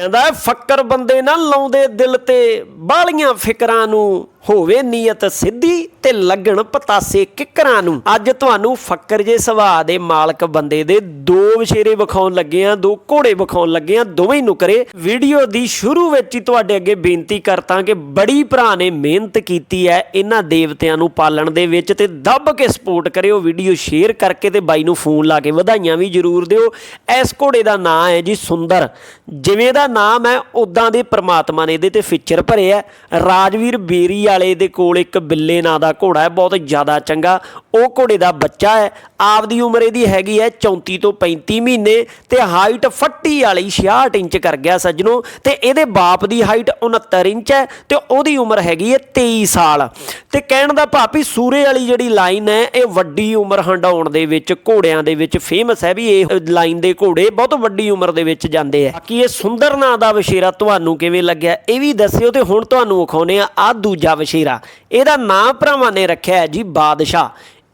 ਕਹਿੰਦਾ ਫੱਕਰ ਬੰਦੇ ਨਾ ਲਾਉਂਦੇ ਦਿਲ ਤੇ ਬਾਹਲੀਆਂ ਫਿਕਰਾਂ ਨੂੰ। ਹੋਵੇ ਨੀਅਤ ਸਿੱਧੀ ਤੇ ਲੱਗਣ ਪਤਾਸੇ ਕਿਕਰਾਂ ਨੂੰ। ਅੱਜ ਤੁਹਾਨੂੰ ਫੱਕਰ ਜੇ ਸੁਭਾਅ ਦੇ ਮਾਲਕ ਬੰਦੇ ਦੇ ਦੋ ਵਿਸ਼ੇਰੇ ਵਿਖਾਉਣ ਲੱਗੇ ਆ, ਦੋ ਘੋੜੇ ਵਿਖਾਉਣ ਲੱਗੇ ਆ, ਦੋਵੇਂ ਨੁਕਰੇ। ਵੀਡੀਓ ਦੀ ਸ਼ੁਰੂ ਵਿੱਚ ਹੀ ਤੁਹਾਡੇ ਅੱਗੇ ਬੇਨਤੀ ਕਰਤਾ ਕਿ ਬੜੀ ਭਰਾ ਨੇ ਮਿਹਨਤ ਕੀਤੀ ਹੈ ਇਹਨਾਂ ਦੇਵਤਿਆਂ ਨੂੰ ਪਾਲਣ ਦੇ ਵਿੱਚ ਤੇ ਦੱਬ ਕੇ ਸਪੋਰਟ ਕਰਿਓ, ਵੀਡੀਓ ਸ਼ੇਅਰ ਕਰਕੇ ਤੇ ਬਾਈ ਨੂੰ ਫੋਨ ਲਾ ਕੇ ਵਧਾਈਆਂ ਵੀ ਜ਼ਰੂਰ ਦਿਓ। ਇਸ ਘੋੜੇ ਦਾ ਨਾਂ ਹੈ ਜੀ ਸੁੰਦਰ। ਜਿਵੇਂ ਦਾ ਨਾਮ ਹੈ ਉਦਾਂ ਦੇ ਪ੍ਰਮਾਤਮਾ ਨੇ ਇਹਦੇ ਤੇ ਫੀਚਰ ਭਰੇ ਆ ਰਾਜਵੀਰ ਬੇਰੀ ਵਾਲੇ ਦੇ ਕੋਲ ਇੱਕ ਬਿੱਲੇ ਨਾਂ ਦਾ ਘੋੜਾ ਹੈ, ਬਹੁਤ ਜ਼ਿਆਦਾ ਚੰਗਾ। ਉਹ ਘੋੜੇ ਦਾ ਬੱਚਾ ਹੈ। ਆਪਦੀ ਉਮਰ ਇਹਦੀ ਹੈਗੀ ਹੈ 34 ਤੋਂ 35 ਮਹੀਨੇ ਤੇ ਹਾਈਟ ਫੱਟੀ ਵਾਲੀ 66 ਇੰਚ ਕਰ ਗਿਆ ਸੱਜਣੋ ਤੇ ਇਹਦੇ ਬਾਪ ਦੀ ਹਾਈਟ 69 ਇੰਚ ਹੈ ਤੇ ਉਹਦੀ ਉਮਰ ਹੈਗੀ ਹੈ 23 ਸਾਲ। ਤੇ ਕਹਿਣ ਦਾ ਭਾਪੀ ਸੂਰੇ ਵਾਲੀ ਜਿਹੜੀ ਲਾਈਨ ਹੈ, ਇਹ ਵੱਡੀ ਉਮਰ ਹੰਡਾਉਣ ਦੇ ਵਿੱਚ, ਘੋੜਿਆਂ ਦੇ ਵਿੱਚ ਫੇਮਸ ਹੈ ਵੀ ਇਹ ਲਾਈਨ ਦੇ ਘੋੜੇ ਬਹੁਤ ਵੱਡੀ ਉਮਰ ਦੇ ਵਿੱਚ ਜਾਂਦੇ ਆ। ਬਾਕੀ ਇਹ ਸੁੰਦਰ ਨਾਂ ਦਾ ਵਸ਼ੇਰਾ ਤੁਹਾਨੂੰ ਕਿਵੇਂ ਲੱਗਿਆ, ਇਹ ਵੀ ਦੱਸਿਓ ਤੇ ਹੁਣ ਤੁਹਾਨੂੰ ਵਿਖਾਉਨੇ ਆ ਆ ਦੂਜਾ ਵਸ਼ੇਰਾ ਇਹਦਾ ਨਾਂ ਭਰਾਵਾਂ ਨੇ ਰੱਖਿਆ ਜੀ ਬਾਦਸ਼ਾਹ।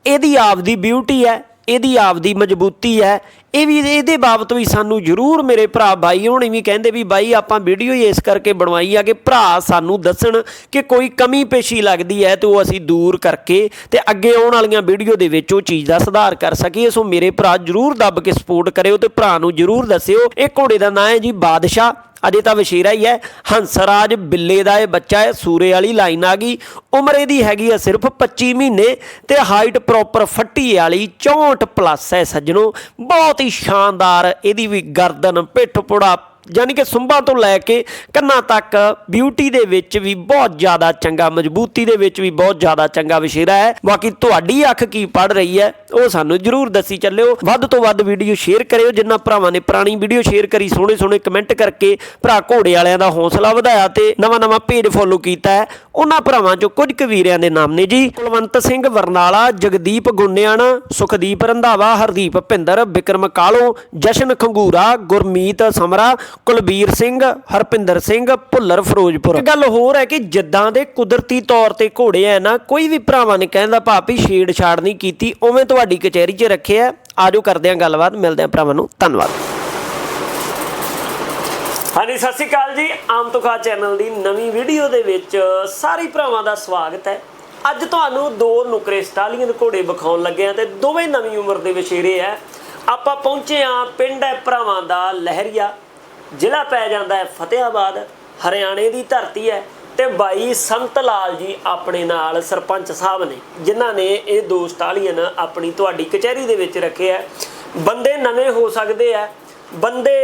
ਇਹਦੀ ਆਪਦੀ ਬਿਊਟੀ ਹੈ, ਇਹਦੀ ਆਪਦੀ ਮਜ਼ਬੂਤੀ ਹੈ। ਇਹ ਵੀ ਇਹਦੇ ਬਾਬਤ ਵੀ ਸਾਨੂੰ ਜ਼ਰੂਰ ਮੇਰੇ ਭਰਾ ਬਾਈ ਹੋਣੀ ਵੀ ਕਹਿੰਦੇ ਵੀ ਬਾਈ ਆਪਾਂ ਵੀਡੀਓ ਇਸ ਕਰਕੇ ਬਣਵਾਈ ਆ ਕਿ ਭਰਾ ਸਾਨੂੰ ਦੱਸਣ ਕਿ ਕੋਈ ਕਮੀ ਪੇਸ਼ੀ ਲੱਗਦੀ ਹੈ ਤੇ ਉਹ ਅਸੀਂ ਦੂਰ ਕਰਕੇ ਤੇ ਅੱਗੇ ਆਉਣ ਵਾਲੀਆਂ ਵੀਡੀਓ ਦੇ ਵਿੱਚ ਉਹ ਚੀਜ਼ ਦਾ ਸੁਧਾਰ ਕਰ ਸਕੀਏ। ਸੋ ਮੇਰੇ ਭਰਾ ਜ਼ਰੂਰ ਦੱਬ ਕੇ ਸਪੋਰਟ ਕਰਿਓ ਤੇ ਭਰਾ ਨੂੰ ਜ਼ਰੂਰ ਦੱਸਿਓ। ਇਹ ਘੋੜੇ ਦਾ ਨਾਂ ਹੈ ਜੀ ਬਾਦਸ਼ਾਹ। ਅਜੇ ਤਾਂ ਵਸ਼ੀਰਾ ਹੀ ਹੈ। ਹੰਸਰਾਜ ਬਿੱਲੇ ਦਾ ਇਹ ਬੱਚਾ ਹੈ, ਸੂਰੇ ਵਾਲੀ ਲਾਈਨ ਆ ਗਈ। ਉਮਰ ਇਹਦੀ ਹੈਗੀ ਹੈ ਸਿਰਫ 25 ਮਹੀਨੇ ਤੇ ਹਾਈਟ ਪ੍ਰੋਪਰ ਫੱਟੀ ਵਾਲੀ 64 ਪਲੱਸ ਹੈ ਸੱਜਣੋ। ਬਹੁਤ ਹੀ ਸ਼ਾਨਦਾਰ, ਇਹਦੀ ਵੀ ਗਰਦਨ, ਪਿੱਠ ਪੁੜਾ ਯਾਨੀ ਕਿ ਸੁੰਬਾਂ ਤੋਂ ਲੈ ਕੇ ਕੰਨਾਂ ਤੱਕ ਬਿਊਟੀ ਦੇ ਵਿੱਚ ਵੀ ਬਹੁਤ ਜ਼ਿਆਦਾ ਚੰਗਾ, ਮਜ਼ਬੂਤੀ ਦੇ ਵਿੱਚ ਵੀ ਬਹੁਤ ਜ਼ਿਆਦਾ ਚੰਗਾ ਵਿਸ਼ੇਰਾ ਹੈ। ਬਾਕੀ ਤੁਹਾਡੀ ਅੱਖ ਕੀ ਪੜ ਰਹੀ ਹੈ, ਉਹ ਸਾਨੂੰ ਜਰੂਰ ਦੱਸੀ ਚੱਲਿਓ। ਵੱਧ ਤੋਂ ਵੱਧ ਵੀਡੀਓ ਸ਼ੇਅਰ ਕਰਿਓ, ਜਿੰਨਾ ਭਰਾਵਾਂ ਨੇ ਪੁਰਾਣੀ ਵੀਡੀਓ ਸ਼ੇਅਰ ਕਰੀ ਸੋਹਣੇ ਸੋਹਣੇ ਕਮੈਂਟ ਕਰਕੇ ਭਰਾ ਘੋੜੇ ਵਾਲਿਆਂ ਦਾ ਹੌਸਲਾ ਵਧਾਇਆ ਤੇ ਨਵਾਂ ਨਵਾਂ ਪੇਜ ਫੋਲੋ ਕੀਤਾ ਹੈ। ਉਹਨਾਂ ਭਰਾਵਾਂ ਚੋਂ ਕੁਝ ਕਵੀਰਿਆਂ ਦੇ ਨਾਮ ਨੇ ਜੀ। ਕੁਲਵੰਤ ਸਿੰਘ, ਵਰਨਾਲਾ, ਜਗਦੀਪ ਗੁੰਨਿਆਣ, ਸੁਖਦੀਪ ਰੰਧਾਵਾ, ਹਰਦੀਪ ਭਿੰਦਰ ਵਿਕਰਮ ਕਾਲੋ, ਜਸ਼ਨ ਖੰਗੂਰਾ, ਗੁਰਮੀਤ ਸਮਰਾ ਕੁਲਬੀਰ ਸਿੰਘ ਹਰਪਿੰਦਰ ਸਿੰਘ ਭੁੱਲਰ ਫਿਰੋਜ਼ਪੁਰ। ਇੱਕ ਗੱਲ ਹੋਰ ਹੈ ਕਿ ਜਿੱਦਾਂ ਦੇ ਕੁਦਰਤੀ ਤੌਰ ਤੇ ਘੋੜੇ ਆ ਨਾ ਕੋਈ ਵੀ ਭਰਾਵਾਂ ਨੇ ਕਹਿੰਦਾ ਭਾਪੀ ਛੇੜ ਛਾੜ ਨਹੀਂ ਕੀਤੀ ਉਵੇਂ ਤੁਹਾਡੀ ਕਚਹਿਰੀ 'ਚ ਰੱਖਿਆ ਆਜੋ ਕਰਦੇ ਹਾਂ ਗੱਲਬਾਤ ਮਿਲਦੇ ਹਾਂ ਭਰਾਵਾਂ ਨੂੰ। ਧੰਨਵਾਦ। ਹਾਂਜੀ ਸਤਿ ਸ਼੍ਰੀ ਅਕਾਲ ਜੀ। ਆਮ ਤੁਖਾ ਚੈਨਲ ਦੀ ਨਵੀਂ ਵੀਡੀਓ ਦੇ ਵਿੱਚ ਸਾਰੇ ਭਰਾਵਾਂ ਦਾ ਸਵਾਗਤ ਹੈ। ਅੱਜ ਤੁਹਾਨੂੰ ਦੋ ਨੁਕਰੇ ਸਟਾਲੀਅਨ ਘੋੜੇ ਵਿਖਾਉਣ ਲੱਗੇ ਆ ਤੇ ਦੋਵੇਂ ਨਵੀਂ ਉਮਰ ਦੇ ਵਿਸ਼ੇਰੇ ਆ ਆਪਾਂ ਪਹੁੰਚੇ ਆ ਪਿੰਡ ਹੈ ਭਰਾਵਾਂ ਦਾ ਲਹਿਰੀਆ। ਜ਼ਿਲ੍ਹਾ ਪੈ ਜਾਂਦਾ ਹੈ, ਫਤਿਹਾਬਾਦ, ਹਰਿਆਣੇ ਦੀ ਧਰਤੀ ਹੈ ਤੇ ਬਾਈ ਸੰਤ ਲਾਲ ਜੀ ਆਪਣੇ ਨਾਲ ਸਰਪੰਚ ਸਾਹਿਬ ਨੇ, ਜਿਨ੍ਹਾਂ ਨੇ ਇਹ ਦੋ ਸਟਾਲੀਅਨ ਆਪਣੀ ਤੁਹਾਡੀ ਕਚਹਿਰੀ ਦੇ ਵਿੱਚ ਰੱਖੇ ਆ ਬੰਦੇ ਨਵੇਂ ਹੋ ਸਕਦੇ ਆ ਬੰਦੇ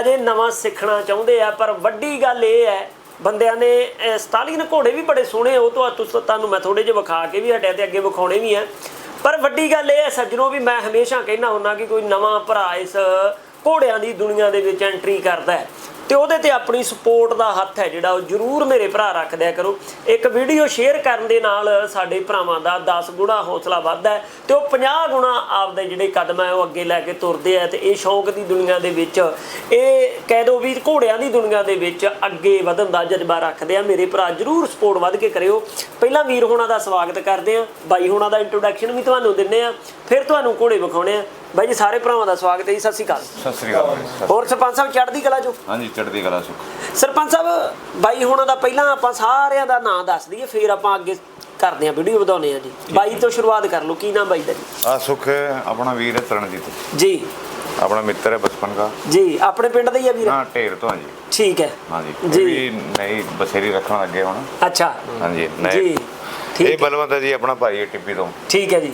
ਅਜੇ ਨਵਾਂ ਸਿੱਖਣਾ ਚਾਹੁੰਦੇ ਆ, ਪਰ ਵੱਡੀ ਗੱਲ ਇਹ ਹੈ, ਬੰਦਿਆਂ ਨੇ ਸਟਾਲੀਅਨ ਘੋੜੇ ਵੀ ਬੜੇ ਸੋਹਣੇ ਉਹ ਤੋਂ ਤੁਸ- ਤੁਹਾਨੂੰ ਮੈਂ ਥੋੜੇ ਜਿਹਾ ਵਿਖਾ ਕੇ ਵੀ ਹਟਿਆ ਤੇ ਅੱਗੇ ਵਿਖਾਉਣੇ ਵੀ ਆ। ਪਰ ਵੱਡੀ ਗੱਲ ਇਹ ਹੈ, ਸੱਜਣੋ, ਵੀ ਮੈਂ ਹਮੇਸ਼ਾ ਕਹਿਣਾ ਹੁੰਦਾ ਕਿ ਕੋਈ ਨਵਾਂ ਭਰਾ ਇਸ ਘੋੜਿਆਂ ਦੀ ਦੁਨੀਆ ਦੇ ਵਿੱਚ ਐਂਟਰੀ ਕਰਦਾ ਹੈ। ਤੇ ਉਹਦੇ ਤੇ ਆਪਣੀ ਸਪੋਰਟ ਦਾ ਹੱਥ ਹੈ ਜਿਹੜਾ ਉਹ ਜਰੂਰ ਮੇਰੇ ਭਰਾ ਰੱਖ ਦਿਆ ਕਰੋ। ਇੱਕ ਵੀਡੀਓ ਸ਼ੇਅਰ ਕਰਨ ਦੇ ਨਾਲ ਸਾਡੇ ਭਰਾਵਾਂ ਦਾ 10 ਗੁਣਾ ਹੌਸਲਾ ਵੱਧਦਾ ਹੈ ਤੇ ਉਹ 50 ਗੁਣਾ ਆਪਦੇ ਜਿਹੜੇ ਕਦਮ ਹੈ ਉਹ ਅੱਗੇ ਲੈ ਕੇ ਤੁਰਦੇ ਆ ਤੇ ਇਹ ਸ਼ੌਂਕ ਦੀ ਦੁਨੀਆ ਦੇ ਵਿੱਚ, ਇਹ ਕਹਿ ਦੋ ਵੀ ਘੋੜਿਆਂ ਦੀ ਦੁਨੀਆ ਦੇ ਵਿੱਚ ਅੱਗੇ ਵਧਣ ਦਾ ਜਜ਼ਬਾ ਰੱਖਦੇ ਆ। ਮੇਰੇ ਭਰਾ ਜਰੂਰ ਸਪੋਰਟ ਵੱਧ ਕੇ ਕਰਿਓ। ਪਹਿਲਾਂ ਵੀਰ ਹੋਣਾ ਦਾ ਸਵਾਗਤ ਕਰਦੇ ਆ। ਬਾਈ ਹੋਣਾ ਦਾ ਇੰਟਰੋਡਕਸ਼ਨ ਵੀ ਤੁਹਾਨੂੰ ਦਿੰਨੇ ਆ। ਫਿਰ ਤੁਹਾਨੂੰ ਘੋੜੇ ਵਿਖਾਉਣੇ ਆ। ਬਾਈ ਜੀ ਸਾਰੇ ਭਰਾਵਾਂ ਦਾ ਸਵਾਗਤ ਹੈ ਜੀ ਸਤਿ ਸ਼੍ਰੀ ਅਕਾਲ। ਸਤਿ ਸ੍ਰੀ ਅਕਾਲ ਜੀ, ਸਤਿ- ਹੋਰ ਸਰਪੰਚ ਸਾਹਿਬ ਚੜ੍ਹਦੀ ਕਲਾ ਚੋਂ? ਹਾਂਜੀ ਚੜ੍ਹਦੀ ਕਲਾ ਸੁਖ ਸਰਪੰਚ ਸਾਹਿਬ ਬਾਈ ਹੋਣਾ ਦਾ ਪਹਿਲਾਂ ਆਪਾਂ ਸਾਰਿਆਂ ਦਾ ਨਾਂ ਦੱਸ ਦਈਏ ਫਿਰ ਆਪਾਂ ਅੱਗੇ ਕਰਦੇ ਆਂ ਵੀਡੀਓ ਵਧਾਉਨੇ ਆ ਜੀ। ਬਾਈ ਤੋਂ ਸ਼ੁਰੂਆਤ ਕਰ ਲਓ ਕੀ ਨਾਮ ਬਾਈ ਦਾ ਜੀ? ਆ ਸੁਖ ਹੈ, ਆਪਣਾ ਵੀਰ ਹੈ ਤਰਨਜੀਤ। ਜੀ। ਆਪਣਾ ਮਿੱਤਰ ਹੈ ਬਚਪਨ ਦਾ। ਜੀ ਆਪਣੇ ਪਿੰਡ ਦਾ ਹੀ ਆ ਵੀਰ? ਹਾਂ ਢੇਰ ਤੋਂ ਹਾਂ ਜੀ। ਠੀਕ ਹੈ। ਹਾਂਜੀ ਜੀ। ਇਹ ਵੀ ਨਈ ਬਸੇਰੀ ਰੱਖਣ ਲੱਗੇ ਹੁਣ। ਅੱਛਾ। ਹਾਂਜੀ ਜੀ ਇਹ ਠੀਕ ਹੈ। ਬਲਵੰਤ ਹੈ ਜੀ ਆਪਣਾ ਭਾਈ ਹੈ ਟਿੱਪੀ ਤੋਂ। ਠੀਕ ਹੈ ਜੀ।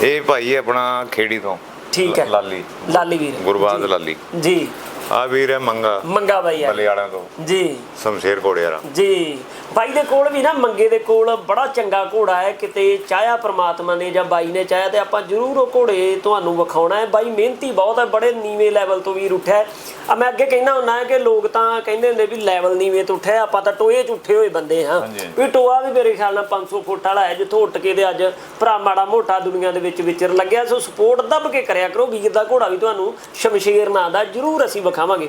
ਇਹ ਭਾਈ ਹੈ ਆਪਣਾ ਖੇੜੀ ਤੋਂ। ਠੀਕ ਹੈ। ਲਾਲੀ ਲਾਲੀ ਵੀਰ ਗੁਰਬਾਜ। ਲਾਲੀ ਜੀ ਆ ਵੀਰ ਹੈ ਮੰਗਾ। ਮੰਗਾ ਬਾਈ ਆ। ਬਲੇ ਵਾਲਿਆਂ ਤੋਂ। ਜੀ। ਸ਼ਮਸ਼ੇਰ ਘੋੜੇ ਵਾਲਾ। ਜੀ। ਬਾਈ ਦੇ ਕੋਲ ਵੀ ਨਾ ਮੰਗੇ ਦੇ ਕੋਲ ਬੜਾ ਚੰਗਾ ਘੋੜਾ ਹੈ। ਕਿਤੇ ਚਾਹਿਆ ਪ੍ਰਮਾਤਮਾ ਨੇ ਜਾਂ ਬਾਈ ਨੇ ਚਾਹਿਆ ਤੇ ਆਪਾਂ ਜ਼ਰੂਰ ਉਹ ਘੋੜੇ ਤੁਹਾਨੂੰ ਵਿਖਾਉਣਾ ਹੈ। ਬਾਈ ਮਿਹਨਤੀ ਬਹੁਤ ਹੈ ਬੜੇ ਨੀਵੇਂ ਲੈਵਲ ਤੋਂ ਵੀਰ ਉੱਠਿਆ। ਆ ਮੈਂ ਅੱਗੇ ਕਹਿਣਾ ਹੁੰਦਾ ਹੈ ਕਿ ਲੋਕ ਤਾਂ ਕਹਿੰਦੇ ਹੁੰਦੇ ਵੀ ਲੈਵਲ ਨੀਵੇਂ ਤੋਂ ਉੱਠਿਆ ਆਪਾਂ ਤਾਂ ਟੋਏ 'ਚ ਉੱਠੇ ਹੋਏ ਬੰਦੇ ਹਾਂ। ਵੀ ਟੋਆ ਵੀ ਮੇਰੇ ਖਿਆਲ ਨਾਲ 500 ਫੁੱਟ ਵਾਲਾ ਹੈ ਜਿੱਥੋਂ ਉੱਟ ਕੇ ਤੇ ਅੱਜ ਭਰਾ ਮਾੜਾ ਮੋਟਾ ਦੁਨੀਆ ਦੇ ਵਿੱਚ ਵਿਚਰ ਲੱਗਿਆ। ਸੋ ਸਪੋਰਟ ਦੱਬ ਕੇ ਕਰਿਆ ਕਰੋ। ਵੀਰ ਦਾ ਘੋੜਾ ਵੀ ਤੁਹਾਨੂੰ ਸ਼ਮਸ਼ੇਰ ਨਾਂ ਦਾ ਜ਼ਰੂਰ ਅਸੀਂ ਵਿਖਾਵਾਂਗੇ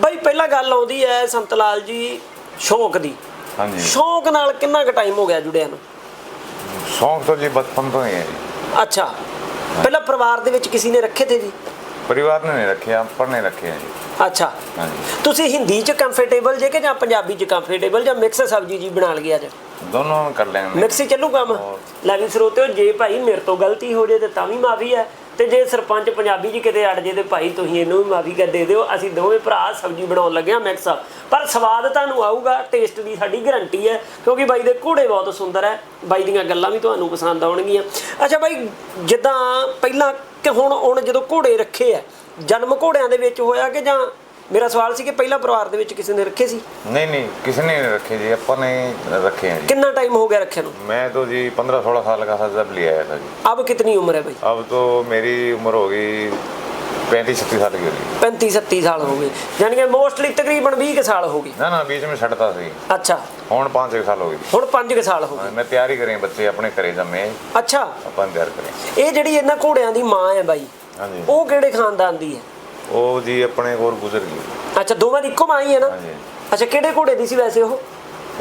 ਬਾਈ ਪਹਿਲਾਂ ਗੱਲ ਆਉਂਦੀ ਹੈ ਸੰਤ ਲਾਲ ਜੀ ਸ਼ੌਂਕ ਦੀ। ਹਾਂਜੀ। ਸ਼ੌਂਕ ਨਾਲ ਕਿੰਨਾ ਕੁ ਟਾਈਮ ਹੋ ਗਿਆ ਜੁੜਿਆ ਨੂੰ? ਸ਼ੌਂਕ ਤਾਂ ਜੀ ਬਚਪਨ ਤੋਂ ਹੀ ਹੈ ਜੀ। ਅੱਛਾ। ਪਹਿਲਾਂ ਪਰਿਵਾਰ ਦੇ ਵਿੱਚ ਕਿਸੇ ਨੇ ਰੱਖੇ ਤੇ ਜੀ ਪਰਿਵਾਰ ਨੇ ਨਹੀਂ ਰੱਖਿਆ ਆਪਾਂ ਨੇ ਰੱਖੇ ਆ ਜੀ। ਅੱਛਾ। ਹਾਂਜੀ। ਤੁਸੀਂ ਹਿੰਦੀ ਚ ਕੰਫਰਟੇਬਲ ਜੇ ਕਿ ਜਾਂ ਪੰਜਾਬੀ ਚ ਕੰਫਰਟੇਬਲ ਜਾਂ ਮਿਕਸ ਸਬਜੀ ਜੀ ਬਣਾ ਲਈ ਅੱਜ? ਦੋਨੋਂ ਕਰ ਲੈਣੇ ਮਿਕਸ ਹੀ ਚੱਲੂ ਕੰਮ? ਲੈ ਵੀ ਸਰੋਤਿਓ ਜੇ ਭਾਈ ਮੇਰੇ ਤੋਂ ਗਲਤੀ ਹੋ ਜੇ ਤੇ ਤਾਂ ਵੀ ਮਾਫੀ ਹੈ। ਤੇ ਜੇ ਸਰਪੰਚ ਪੰਜਾਬੀ ਜੀ ਕਿਤੇ ਅੜ ਜੇ ਤੇ ਭਾਈ ਤੁਸੀਂ ਇਹਨੂੰ ਵੀ ਮਾਫੀ ਕਰ ਦੇ ਦਿਓ, ਅਸੀਂ ਦੋਵੇਂ ਭਰਾ ਸਬਜ਼ੀ ਬਣਾਉਣ ਲੱਗੇ ਆ ਮਿਕਸ। ਪਰ ਸਵਾਦ ਤੁਹਾਨੂੰ ਆਊਗਾ ਟੇਸਟ ਦੀ ਸਾਡੀ ਗਾਰੰਟੀ ਹੈ, ਕਿਉਂਕਿ ਬਾਈ ਦੇ ਘੋੜੇ ਬਹੁਤ ਸੁੰਦਰ ਹੈ, ਬਾਈ ਦੀਆਂ ਗੱਲਾਂ ਵੀ ਤੁਹਾਨੂੰ ਪਸੰਦ ਆਉਣਗੀਆਂ। ਅੱਛਾ ਬਾਈ, ਜਿੱਦਾਂ ਪਹਿਲਾਂ ਕਿ ਹੁਣ ਹੁਣ ਜਦੋਂ ਘੋੜੇ ਰੱਖੇ ਆ ਜਨਮ ਘੋੜਿਆਂ ਦੇ ਵਿੱਚ ਹੋਇਆ ਕਿ ਜਾਂ ਮੇਰਾ ਸਵਾਲ ਸੀ ਕਿ ਪਹਿਲਾਂ ਪਰਿਵਾਰ ਦੇ ਵਿੱਚ ਕਿਸੇ ਨੇ ਰੱਖੇ ਸੀ ਨਹੀਂ ਨਹੀਂ ਕਿਸੇ ਨੇ नहीं रखे जी अपन ने रखे हैं जी ਕਿੰਨਾ ਟਾਈਮ ਹੋ ਗਿਆ ਰੱਖੇ ਨੂੰ मैं तो जी पंद्रह सोलह साल का था जब ले आया था जी ਅਬ ਕਿਤਨੀ ਉਮਰ ਹੈ ਬਾਈ अब तो मेरी उम्र हो गई पैंतीस छत्तीस साल की होगी 35 37 ਸਾਲ ਹੋ ਗਏ ਯਾਨੀ ਕਿ ਮੋਸਟਲੀ ਤਕਰੀਬਨ 20 ਕੁ ਸਾਲ ਹੋ ਗਏ ना ना बीच में छटता सी ਅੱਛਾ ਹੁਣ 5 ਸਾਲ ਹੋ ਗਏ ਹੁਣ 5 ਕੁ ਸਾਲ ਹੋ ਗਏ ਮੈਂ ਤਿਆਰੀ ਕਰੇ ਬੱਚੇ ਆਪਣੇ ਘਰੇ ਜੰਮੇ ਅੱਛਾ ਆਪਾਂ ਤਿਆਰ ਕਰੇ ਇਹ ਜਿਹੜੀ ਇਹਨਾਂ ਘੋੜਿਆਂ ਦੀ ਮਾਂ ਹੈ ਬਾਈ ਹਾਂਜੀ ਉਹ ਕਿਹੜੇ ਖਾਨਦਾਨ ਦੀ ਹੈ ਉਹ ਜੀ ਆਪਣੇ ਕੋਲ ਗੁਜ਼ਰ ਗਈ। ਅੱਛਾ ਦੋਵਾਂ ਦੀ ਇੱਕੋ ਮਾਂ ਹੀ ਹੈ ਨਾ? ਹਾਂਜੀ। ਅੱਛਾ ਕਿਹੜੇ ਘੋੜੇ ਦੀ ਸੀ ਵੈਸੇ ਉਹ?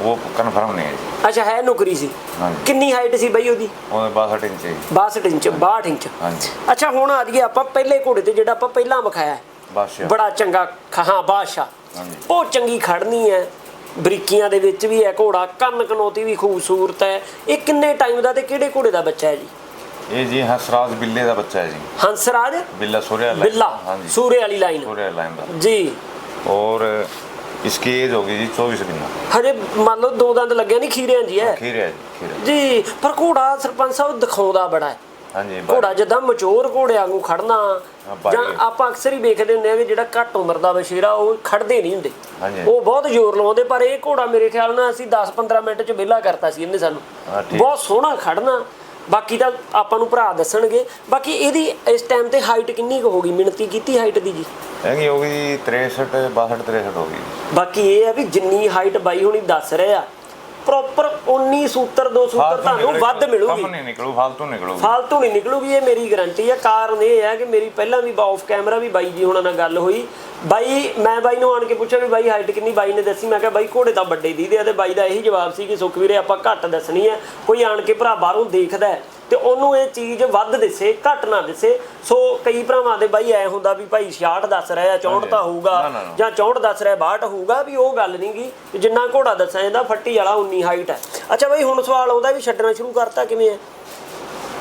ਉਹ ਕਨਫਰਮ ਨਹੀਂ ਹੈ ਜੀ। ਅੱਛਾ ਹੈ ਨੌਕਰੀ ਸੀ। ਹਾਂਜੀ। ਕਿੰਨੀ ਹਾਈਟ ਸੀ ਬਾਈ ਉਹਦੀ? ਉਹਦੇ 62 ਇੰਚ ਹੈ 62 ਇੰਚ 62 ਇੰਚ। ਹਾਂਜੀ। ਅੱਛਾ ਹੁਣ ਆ ਜਾਈਏ ਆਪਾਂ ਪਹਿਲੇ ਘੋੜੇ ਤੇ ਜਿਹੜਾ ਆਪਾਂ ਪਹਿਲਾਂ ਵਿਖਾਇਆ ਹੈ। ਬਸ ਬੜਾ ਚੰਗਾ ਖਹਾਂ ਬਾਦਸ਼ਾਹ। ਹਾਂਜੀ। ਉਹ ਚੰਗੀ ਖੜਨੀ ਹੈ। ਬਰੀਕੀਆਂ ਦੇ ਵਿੱਚ ਵੀ ਹੈ ਘੋੜਾ ਕੰਨ ਕਨੋਤੀ ਵੀ ਖੂਬਸੂਰਤ ਹੈ। ਇਹ ਕਿੰਨੇ ਟਾਈਮ ਦਾ ਤੇ ਕਿਹੜੇ ਘੋੜੇ ਦਾ ਬੱਚਾ ਹੈ ਜੀ? ਇਹ ਜੀ ਹੰਸਰਾਜ ਬਿੱਲੇ ਦਾ ਬੱਚਾ ਹੈ ਜੀ। ਹੰਸਰਾਜ ਬਿੱਲਾ ਸੂਰਿਆ ਲਾਈਨ ਬਿੱਲਾ ਹਾਂਜੀ। ਸੂਰੇ ਵਾਲੀ ਲਾਈਨ ਸੂਰਿਆ ਲਾਈਨ ਦਾ। ਜੀ। ਔਰ ਇਸकी एज होगी जी 24 दिन ਹਜੇ ਮੰਨ ਲਓ ਦੋ ਦੰਦ ਲੱਗਿਆ ਨਹੀਂ ਖੀਰਿਆਂ ਜੀ ਹੈ। ਖੀਰਿਆ ਜੀ ਖੀਰਿਆ ਜੀ ਪਰ ਘੋੜਾ ਸਰਪੰਚ ਸਾਹਿਬ ਦਿਖਾਉਂਦਾ ਬੜਾ ਹੈ। ਹਾਂਜੀ ਘੋੜਾ ਜਿੱਦਾਂ ਮਚੋਰ ਘੋੜਿਆਂ ਵਾਂਗੂ ਖੜਨਾ ਜਾਂ ਆਪਾਂ ਅਕਸਰ ਹੀ ਵੇਖਦੇ ਹੁੰਦੇ ਆ ਕਿ ਜਿਹੜਾ ਘੱਟ ਉਮਰ ਦਾ ਬਸ਼ੀਰਾ ਉਹ ਖੜਦੇ ਨਹੀਂ ਹੁੰਦੇ। ਹਾਂਜੀ। ਉਹ ਬਹੁਤ ਜ਼ੋਰ ਲਾਉਂਦੇ ਪਰ ਇਹ ਘੋੜਾ ਮੇਰੇ ਖਿਆਲ ਨਾਲ ਅਸੀਂ 10-15 ਮਿੰਟ ਚ ਵਿਹਲਾ ਕਰਤਾ ਸੀ ਇਹਨੇ ਸਾਨੂੰ। ਬਹੁਤ ਸੋਹਣਾ ਖੜਨਾ। ਬਾਕੀ ਤਾਂ ਆਪਾਂ ਨੂੰ ਭਰਾ ਦੱਸਣਗੇ। ਬਾਕੀ ਇਹਦੀ ਇਸ ਟਾਈਮ ਤੇ ਹਾਈਟ ਕਿੰਨੀ ਕੁ ਹੋਗੀ ਮਿਹਨਤੀ ਕੀਤੀ ਹਾਈਟ ਦੀ ਜੀ? ਹੈਗੀ ਹੋ ਗਈ 63 62 63 ਹੋ ਬਾਕੀ ਇਹ ਆ ਵੀ ਜਿੰਨੀ ਹਾਈਟ ਬਾਈ ਹੁਣੀ ਦੱਸ ਰਹੇ। ਆ ਪ੍ਰੋਪਰ 19 ਸੂਤਰ 2 ਸੂਤਰ ਤੁਹਾਨੂੰ ਵੱਧ ਮਿਲੂਗੀ कम नहीं निकलू फालतू निकलूगी ਫਾਲਤੂ ਨਹੀਂ ਨਿਕਲੂਗੀ ਇਹ ਮੇਰੀ ਗਾਰੰਟੀ ਹੈ ਕਾਰਨ ਇਹ ਹੈ ਕਿ ਮੇਰੀ ਪਹਿਲਾਂ ਵੀ ਆਫ ਕੈਮਰਾ ਵੀ ਬਾਈ ਜੀ ਹੁਣਾਂ ਨਾਲ ਗੱਲ ਹੋਈ ਬਾਈ ਮੈਂ ਬਾਈ ਨੂੰ ਆਣ ਕੇ ਪੁੱਛਿਆ ਵੀ ਬਾਈ ਹਾਈਟ ਕਿੰਨੀ ਬਾਈ ਨੇ ਦੱਸੀ ਮੈਂ ਕਿਹਾ ਬਾਈ ਘੋੜੇ ਤਾਂ ਵੱਡੇ ਦੀਦੇ ਆ ਤੇ ਬਾਈ ਦਾ ਇਹੀ ਜਵਾਬ ਸੀ ਕਿ ਸੁਖਵੀਰੇ ਆਪਾਂ ਘੱਟ ਦੱਸਣੀ ਹੈ ਕੋਈ ਆਣ ਕੇ ਭਰਾ ਬਾਹਰੋਂ ਦੇਖਦਾ ਹੈ ਤੇ ਉਹਨੂੰ ਇਹ ਚੀਜ਼ ਵੱਧ ਦਿਸੇ ਘੱਟ ਨਾ ਦਿਸੇ। ਸੋ ਕਈ ਭਰਾਵਾਂ ਦੇ ਬਾਈ ਐ ਹੁੰਦਾ ਵੀ ਭਾਈ 66 ਦੱਸ ਰਿਹਾ 64 ਤਾਂ ਹੋਊਗਾ। ਜਾਂ 64 ਦੱਸ ਰਿਹਾ 62 ਹੋਊਗਾ ਵੀ ਉਹ ਗੱਲ ਨਹੀਂ ਗੀ ਜਿੰਨਾ ਘੋੜਾ ਦੱਸਿਆ ਜਾਂਦਾ ਫੱਟੀ ਵਾਲਾ 19 ਹਾਈਟ ਹੈ। ਅੱਛਾ ਬਾਈ ਹੁਣ ਸਵਾਲ ਆਉਂਦਾ ਵੀ ਛੱਡਣਾ ਸ਼ੁਰੂ ਕਰਤਾ ਕਿਵੇਂ ਹੈ?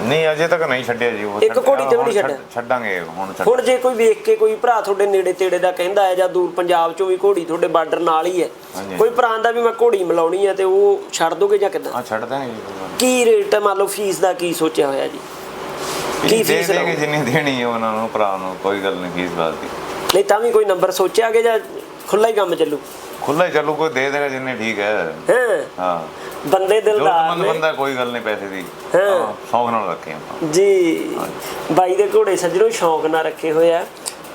ਨਹੀਂ ਅਜੇ ਤੱਕ ਨਹੀਂ ਛੱਡਿਆ ਜੀ ਉਹ ਇੱਕ ਛੱਡ- ਘੋੜੀ ਤੇ ਵੀ ਨਹੀਂ ਹੁਣ ਛੱਡ-। ਛੱਡਾਂਗੇ ਹੁਣ ਛੱਡ ਹੁਣ ਜੇ ਕੋਈ ਵੇਖ ਕੇ ਕੋਈ ਭਰਾ ਤੁਹਾਡੇ ਨੇੜੇ ਤੇੜੇ ਦਾ ਕਹਿੰਦਾ ਹੈ ਜਾਂ ਦੂਰ ਪੰਜਾਬ ਚੋਂ ਵੀ ਘੋੜੀ ਤੁਹਾਡੇ ਬਾਰਡਰ ਨਾਲ ਹੀ ਹੈ ਹਾਂਜੀ। ਕੋਈ ਭਰਾ ਦਾ ਵੀ ਮੈਂ ਘੋੜੀ ਮਿਲਾਉਣੀ ਹੈ ਤੇ ਉਹ ਛੱਡ ਦੋਗੇ ਜਾਂ ਕਿੱਦਾਂ ਹਾਂ ਛੱਡ ਦਾਂਗੇ ਜੀ ਕੋਈ ਗੱਲ ਕੀ ਰੇਟ ਹੈ ਮੰਨ ਲਓ ਫੀਸ ਦਾ ਕੀ ਸੋਚਿਆ ਹੋਇਆ ਜੀ ਨਹੀਂ। ਕੀ ਦੇ ਫੀਸ ਦੇਗੇ ਲਾਉਂਗੇ? ਜਿੰਨੀ ਦੇਣੀ ਹੈ ਉਹਨਾਂ ਨੂੰ ਭਰਾ ਨੂੰ ਕੋਈ ਗੱਲ ਨਹੀਂ ਫੀਸ ਬਾਤ ਦੀ ਨਹੀਂ ਤਾਂ ਵੀ ਕੋਈ ਨੰਬਰ ਸੋਚਿਆ ਕਿ ਜਾਂ ਖੁੱਲਾ ਹੀ ਕੰਮ ਚੱਲੂ ਖੁੱਲਾ ਹੀ ਚੱਲੂ ਕੋਈ ਦੇ ਦੇਗਾ ਜਿੰਨੇ ਠੀਕ ਹੈ। ਹਾਂ ਹਾਂ। ਬੰਦੇ ਦਿਲਦਾਰ ਸੰਬੰਧ ਨੇ ਬੰਦਾ ਕੋਈ ਗੱਲ ਨਹੀਂ ਪੈਸੇ ਦੀ। ਹਾਂ। ਸ਼ੌਂਕ ਨਾਲ ਰੱਖੇ ਆਪਾਂ। ਜੀ। ਬਾਈ ਦੇ ਘੋੜੇ ਸੱਜਣੋਂ ਸ਼ੌਂਕ ਨਾਲ ਰੱਖੇ ਹੋਏ ਆ।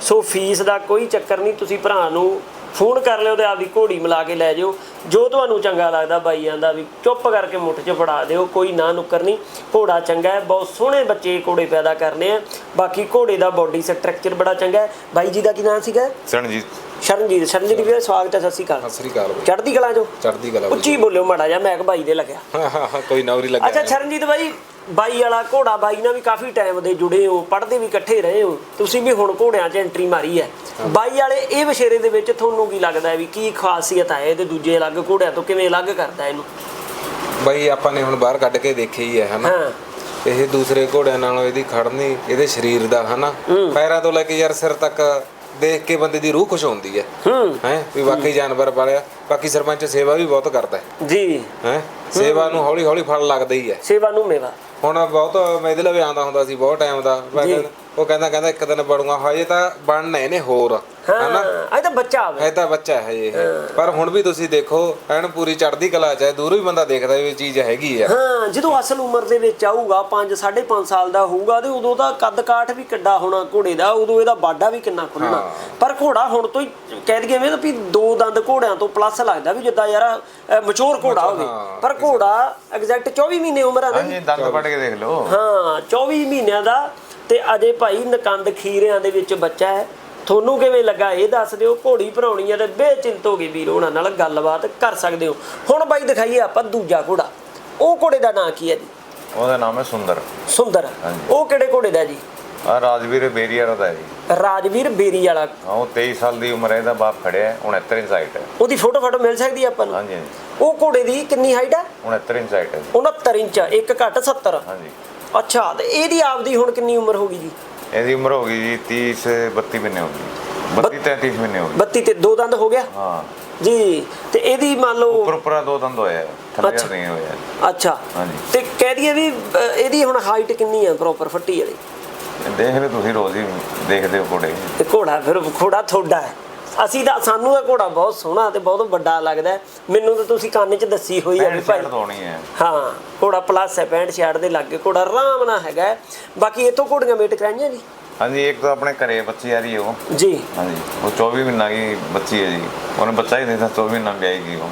ਸੋ ਫੀਸ ਦਾ ਕੋਈ ਚੱਕਰ ਨਹੀਂ ਤੁਸੀਂ ਭਰਾ ਨੂੰ ਫੋਨ ਕਰ ਲਿਓ ਤੇ ਆਪਦੀ ਘੋੜੀ ਮਿਲਾ ਕੇ ਲੈ ਜਿਓ। ਜੋ ਤੁਹਾਨੂੰ ਚੰਗਾ ਲੱਗਦਾ ਬਾਈਆਂ ਦਾ ਵੀ ਚੁੱਪ ਕਰਕੇ ਮੁੱਠ 'ਚ ਫੜਾ ਦਿਓ ਕੋਈ ਨਾ ਨੁੱਕਰ ਨਹੀਂ। ਘੋੜਾ ਚੰਗਾ ਹੈ ਬਹੁਤ ਸੋਹਣੇ ਬੱਚੇ ਘੋੜੇ ਪੈਦਾ ਕਰਨੇ ਆ। ਬਾਕੀ ਘੋੜੇ ਦਾ ਬਾਡੀ ਸਟਰਕਚਰ ਬੜਾ ਚੰਗਾ ਹੈ। ਬਾਈ ਜੀ ਦਾ ਕੀ ਨਾਮ ਸੀਗਾ? ਸਣਜੀਤ ਸ਼ਰਨਜੀਤ ਸ਼ਰਨਜੀਤ ਵੀਰ ਸਵਾਗਤ ਹੈ ਸਤਿ ਸ਼੍ਰੀ ਅਕਾਲ। ਸਤਿ ਸ੍ਰੀ ਅਕਾਲ ਬਈ। ਚੜ੍ਹਦੀ ਕਲਾ ਚੋਂ? ਚੜ੍ਹਦੀ ਕਲਾ ਬਈ। ਉੱਚੀ ਬੋਲਿਓ ਮਾੜਾ ਜਿਹਾ ਮੈਂ ਕਿ ਬਾਈ ਦੇ ਲੱਗਿਆ। ਹਾਂ ਹਾਂ ਹਾਂ ਕੋਈ ਨੌਰੀ ਲੱਗਿਆ ਅੱਛਾ ਸ਼ਰਨਜੀਤ ਬਾਈ ਬਾਈ ਵਾਲਾ ਘੋੜਾ ਬਾਈ ਨਾਲ ਵੀ ਕਾਫੀ ਟਾਈਮ ਦੇ ਜੁੜੇ ਹੋ ਪੜ੍ਹਦੇ ਵੀ ਇਕੱਠੇ ਰਹੇ ਹੋ। ਤੁਸੀਂ ਵੀ ਹੁਣ ਘੋੜਿਆਂ 'ਚ ਐਂਟਰੀ ਮਾਰੀ ਹੈ। ਬਾਈ ਵਾਲੇ ਇਹ ਵਿਸ਼ੇਰੇ ਦੇ ਵਿੱਚ ਤੁਹਾਨੂੰ ਕੀ ਲੱਗਦਾ ਹੈ ਵੀ ਕੀ ਖਾਸੀਅਤ ਹੈ ਇਹਦੇ ਦੂਜੇ ਅਲੱਗ ਘੋੜਿਆਂ ਤੋਂ ਕਿਵੇਂ ਅਲੱਗ ਕਰਦਾ ਇਹਨੂੰ? ਬਈ ਆਪਾਂ ਨੇ ਹੁਣ ਬਾਹਰ ਕੱਢ ਕੇ ਦੇਖੀ ਹੀ ਹੈ ਹਨਾ? ਹਾਂ। ਇਹ ਦੂਸਰੇ ਘੋੜਿਆਂ ਨਾਲੋਂ ਇਹਦੀ ਖੜਨੀ ਇਹਦੇ ਸਰੀਰ ਦਾ ਹਨਾ? ਪੈਰਾਂ ਤੋਂ ਲੈ ਕੇ ਯਾਰ ਸਿਰ ਤੱਕ ਦੇਖ ਕੇ ਬੰਦੇ ਦੀ ਰੂਹ ਖੁਸ਼ ਹੁੰਦੀ ਹੈ। ਹੂੰ। ਹੈ? ਵੀ ਵਾਕਈ ਜਾਨਵਰ ਪਾਲਿਆ ਬਾਕੀ ਸਰਪੰਚ ਸੇਵਾ ਵੀ ਬਹੁਤ ਕਰਦਾ ਹੈ। ਜੀ। ਹੈ? ਸੇਵਾ ਨੂੰ ਹੌਲੀ ਹੌਲੀ ਫਲ ਲੱਗਦਾ ਹੀ ਹੈ। ਸੇਵਾ ਨੂੰ ਮੇਵਾ। ਹੁਣ ਬਹੁਤ ਮੈਂ ਇਹਦੇ ਲਵੇ ਆਉਂਦਾ ਹੁੰਦਾ ਸੀ ਬਹੁਤ ਟਾਈਮ ਦਾ। ਮੈਂ ਜੀ। ਕਹਿੰਦਾ- ਉਹ ਕਹਿੰਦਾ ਕਹਿੰਦਾ ਇੱਕ ਦਿਨ ਬਣੂਗਾ ਹਜੇ ਤਾਂ ਬਣਨਾ ਇਹਨੇ ਹੋਰ। ਹਨਾ? ਹਾਂ ਇਹ ਤਾਂ ਬੱਚਾ ਆਵੇ ਇਹ ਤਾਂ ਬੱਚਾ ਹੈ ਇਹ। ਪਰ ਹੁਣ ਵੀ ਤੁਸੀਂ ਦੇਖੋ ਐਨ ਪੂਰੀ ਚੜ੍ਹਦੀ ਕਲਾ ਚ ਹੈ ਦੂਰੋਂ ਹੀ ਬੰਦਾ ਦੇਖਦਾ ਵੀ ਇਹ ਚੀਜ਼ ਹੈਗੀ ਆ। ਹਾਂ ਜਦੋਂ ਅਸਲ ਉਮਰ ਦੇ ਵਿੱਚ ਆਊਗਾ 5 5.5 ਸਾਲ ਦਾ ਹੋਊਗਾ ਤੇ ਉਦੋਂ ਦਾ ਕੱਦ ਕਾਠ ਵੀ ਕਿੱਡਾ ਹੋਣਾ ਘੋੜੇ ਦਾ ਉਦੋਂ ਇਹਦਾ ਬਾਡਾ ਵੀ ਕਿੰਨਾ ਖੁੱਲਣਾ। ਪਰ ਘੋੜਾ ਹੁਣ ਤੋਂ ਹੀ ਕਹਿ ਦਈਏ ਮੈਂ ਵੀ ਦੋ ਦੰਦ ਘੋੜਿਆਂ ਤੋਂ ਪਲੱਸ ਲੱਗਦਾ ਵੀ ਜਿੱਦਾਂ ਯਾਰ ਮਚੋਰ ਘੋੜਾ ਹੋਵੇ। ਪਰ ਘੋੜਾ ਐਗਜ਼ੈਕਟ 24 ਮਹੀਨੇ ਉਮਰ ਆ ਨਾ ਜੀ? ਦੰਦ ਪੜ ਕੇ ਦੇਖ ਲਓ। ਹਾਂ 24 ਮਹੀਨਿਆਂ ਦਾ ਤੇ ਅਜੇ ਭਾਈ ਨਕੰਦ ਖੀਰਿਆਂ ਦੇ ਵਿੱਚ ਬੱਚਾ ਹੈ। ਤੁਹਾਨੂੰ ਕਿਵੇਂ ਲੱਗਾ ਇਹ ਦੱਸ ਦਿਓ। ਘੋੜੀ ਭਰਾਉਣੀ ਹੈ ਤੇ ਬੇਚਿੰਤ ਹੋ ਗਏ ਵੀਰ ਉਹਨਾਂ ਨਾਲ ਗੱਲਬਾਤ ਕਰ ਸਕਦੇ ਹੋ। ਹੁਣ ਬਾਈ ਦਿਖਾਈਏ ਆਪਾਂ ਦੂਜਾ ਘੋੜਾ। ਉਹ ਘੋੜੇ ਦਾ ਨਾਂ ਕੀ ਹੈ ਜੀ? ਉਹਦਾ ਨਾਮ ਹੈ ਸੁੰਦਰ। ਸੁੰਦਰ। ਉਹ ਕਿਹੜੇ ਘੋੜੇ ਦਾ ਜੀ? ਆ ਰਾਜਵੀਰ ਬੇਰੀਆ ਦਾ ਹੈ ਜੀ। ਰਾਜਵੀਰ ਬੇਰੀ ਵਾਲਾ ਹਾਂ, ਉਹ 23 ਸਾਲ ਦੀ ਉਮਰ ਹੈ ਇਹਦਾ ਬਾਪ ਖੜਿਆ ਹੈ 69 ਇੰਚ ਹਾਈਟ ਹੈ। ਉਹਦੀ ਫੋਟੋ ਫੋਟੋ ਮਿਲ ਸਕਦੀ ਹੈ ਆਪਾਂ ਨੂੰ? ਹਾਂਜੀ ਹਾਂਜੀ। ਉਹ ਘੋੜੇ ਦੀ ਕਿੰਨੀ ਹਾਈਟ ਹੈ? 69 ਇੰਚ ਹਾਈਟ ਹੈ ਜੀ। 69 ਇੰਚ ਇੱਕ ਘੱਟ 70 ਹਾਂਜੀ। ਅੱਛਾ ਤੇ ਇਹਦੀ ਆਪਦੀ ਹੁਣ ਕਿੰਨੀ ਉਮਰ ਹੋ ਗਈ ਜੀ? ਇਹਦੀ ਉਮਰ ਹੋ ਗਈ ਜੀ 30 32 ਮਹੀਨੇ ਹੋ ਗਈ 32 33 ਮਹੀਨੇ ਹੋ ਗਈ 32 ਤੇ ਦੋ ਦੰਦ ਹੋ ਗਿਆ? ਹਾਂ। ਜੀ ਤੇ ਇਹਦੀ ਮੰਨ ਲਓ ਉੱਪਰ ਉੱਪਰ ਦੋ ਦੰਦ ਹੋਇਆ ਥੱਲੇ। ਨਹੀਂ ਹੋਇਆ। ਅੱਛਾ। ਹਾਂਜੀ। ਤੇ ਕਹਿ ਦਈਏ ਵੀ ਇਹਦੀ ਹੁਣ ਹਾਈਟ ਕਿੰਨੀ ਹੈ ਪ੍ਰੋਪਰ ਫੱਟੀ ਵਾਲੀ? ਦੇਖ ਲਓ ਤੁਸੀਂ ਰੋਜ਼ ਹੀ ਦੇਖਦੇ ਹੋ ਕੋੜੇ ਤੇ ਘੋੜਾ ਫਿਰ ਘੋੜਾ ਥੋੜਾ ਹੈ। ਅਸੀਂ ਤਾਂ ਸਾਨੂੰ ਤਾਂ ਘੋੜਾ ਬਹੁਤ ਸੋਹਣਾ ਤੇ ਬਹੁਤ ਵੱਡਾ ਲੱਗਦਾ। ਮੈਨੂੰ ਤਾਂ ਤੁਸੀਂ ਕੰਨ 'ਚ ਦੱਸੀ ਹੋਈ ਹੈ ਵੀ ਭਾਈ। ਹੈ। ਘੋੜਾ ਪਲੱਸ ਹੈ 65 66 ਦੇ ਲਾਗੇ। ਘੋੜਾ ਆਰਾਮ ਨਾਲ ਹੈਗਾ। ਬਾਕੀ ਇਤੋਂ ਘੋੜੀਆਂ ਮੇਟ ਕਰਾਈਆਂ ਜੀ? ਹਾਂਜੀ ਇੱਕ ਤਾਂ ਆਪਣੇ ਘਰੇ ਬੱਚੀ ਆ ਰਹੀ ਉਹ। ਜੀ। ਹਾਂਜੀ ਉਹ 24 ਮਹੀਨਾ ਦੀ ਬੱਚੀ ਹੈ ਜੀ। ਉਹਨੇ ਬੱਚਾ ਹੀ ਨਹੀਂ ਤਾਂ 24 ਮਹੀਨਾ ਵਿਆਹੀ ਗਈ ਉਹ।